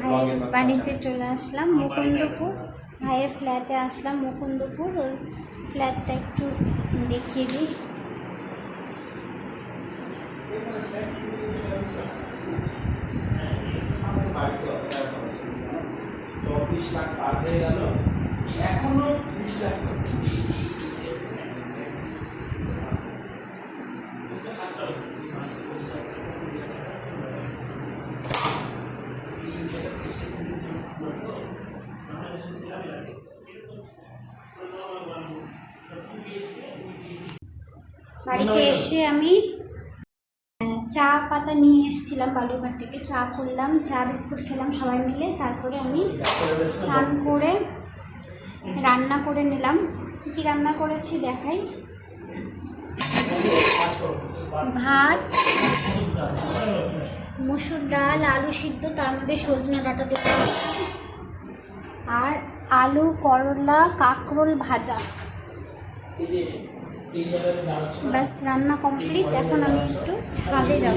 ভাইয়ের বাড়িতে চলে আসলাম মুকুন্দপুর। ভাইয়ের ফ্ল্যাটে আসলাম মুকুন্দপুর। ওর ফ্ল্যাটটা একটু দেখিয়ে দিই। চব্বিশ লাখ পার হয়ে গেল এখনও বিশ লাখ বাড়িতে এসে আমি চা পাতা নিয়ে এসেছিলাম বালুরঘাট থেকে। চা করলাম চা বিস্কুট খেলাম সবাই মিলে। তারপরে আমি স্নান করে রান্না করে নিলাম। কী কী রান্না করেছি দেখাই? ভাত মুসুর ডাল আলু সিদ্ধ তার মধ্যে সজনে ডাঁটা দেওয়া আর আলু করলা কাঁকরোল ভাজা। ব্যাস রান্না কমপ্লিট এখন আমি একটু ছাদে যাব।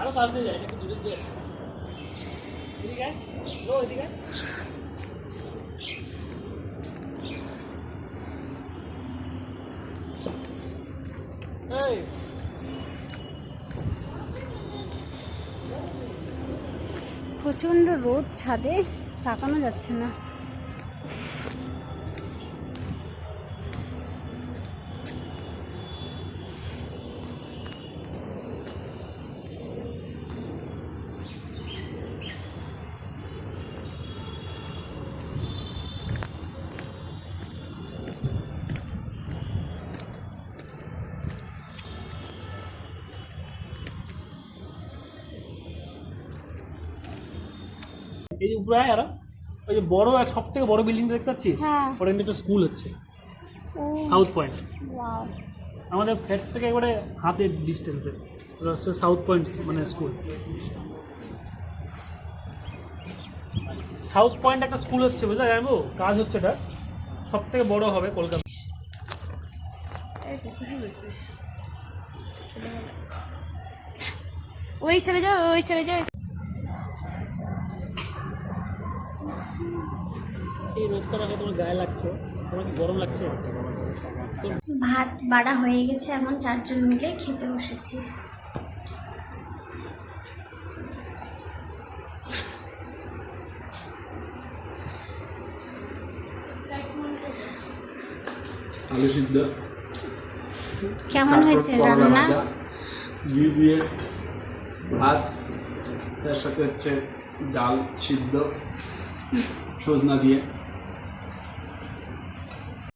আরও কাজ দিয়ে যায়, একটু দূরে দিয়ে এদিকে লো এদিকে এই। রোদ ছাদে, তাকানো যাচ্ছে না। এই যে উপরে আয় আরও। ওই যে বড় এক সব থেকে বড় বিল্ডিং দেখতে পাচ্ছিস? হ্যাঁ। ওটা কিন্তু একটা স্কুল হচ্ছে। সাউথ পয়েন্ট আমাদের ফ্ল্যাট থেকে একবারে হাতের ডিস্টেন্সে ওটা হচ্ছে সাউথ পয়েন্ট মানে স্কুল সাউথ পয়েন্ট একটা স্কুল হচ্ছে বুঝলা? জানব? কাজ হচ্ছে এটা। সব থেকে বড় হবে কলকাতা। ওই চলে যাও ওই চলে যাও এই তোমার গায়ে লাগছে তোমার কি গরম লাগছে? ভাত বাড়া হয়ে গেছে এখন চারজন মিলে খেতে বসেছি। আলু সিদ্ধ। কেমন হয়েছে রান্না? ঘি দিয়ে ভাত তার সাথে হচ্ছে ডাল সিদ্ধ। সজনা দিয়ে